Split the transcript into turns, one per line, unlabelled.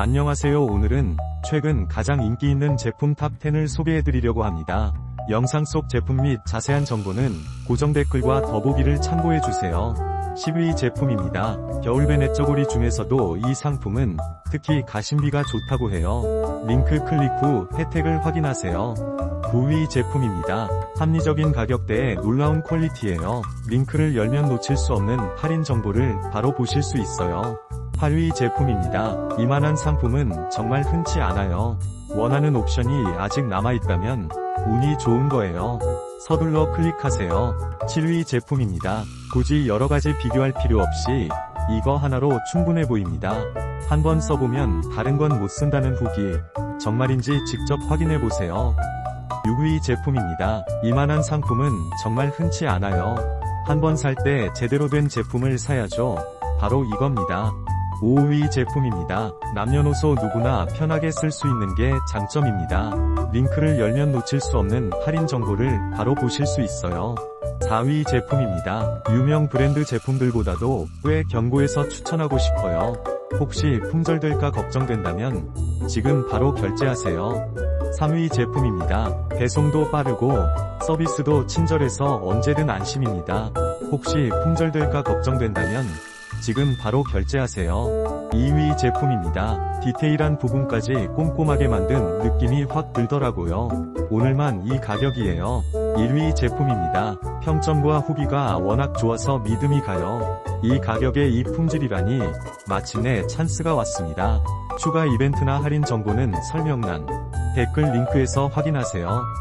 안녕하세요 오늘은 최근 가장 인기 있는 제품 탑10을 소개해드리려고 합니다. 영상 속 제품 및 자세한 정보는 고정 댓글과 더보기를 참고해주세요. 10위 제품입니다. 겨울배 내저고리 중에서도 이 상품은 특히 가심비가 좋다고 해요. 링크 클릭 후 혜택을 확인하세요. 9위 제품입니다. 합리적인 가격대에 놀라운 퀄리티예요. 링크를 열면 놓칠 수 없는 할인 정보를 바로 보실 수 있어요. 8위 제품입니다. 이만한 상품은 정말 흔치 않아요. 원하는 옵션이 아직 남아있다면 운이 좋은 거예요. 서둘러 클릭하세요. 7위 제품입니다. 굳이 여러가지 비교할 필요 없이 이거 하나로 충분해 보입니다. 한번 써보면 다른 건 못 쓴다는 후기 정말인지 직접 확인해 보세요. 6위 제품입니다. 이만한 상품은 정말 흔치 않아요. 한번 살 때 제대로 된 제품을 사야죠. 바로 이겁니다. 5위 제품입니다. 남녀노소 누구나 편하게 쓸 수 있는 게 장점입니다. 링크를 열면 놓칠 수 없는 할인 정보를 바로 보실 수 있어요. 4위 제품입니다. 유명 브랜드 제품들보다도 꽤 견고해서 추천하고 싶어요. 혹시 품절될까 걱정된다면 지금 바로 결제하세요. 3위 제품입니다. 배송도 빠르고 서비스도 친절해서 언제든 안심입니다. 혹시 품절될까 걱정된다면 지금 바로 결제하세요. 2위 제품입니다. 디테일한 부분까지 꼼꼼하게 만든 느낌이 확 들더라고요. 오늘만 이 가격이에요. 1위 제품입니다. 평점과 후기가 워낙 좋아서 믿음이 가요. 이 가격에 이 품질이라니 마침내 찬스가 왔습니다. 추가 이벤트나 할인 정보는 설명란, 댓글 링크에서 확인하세요.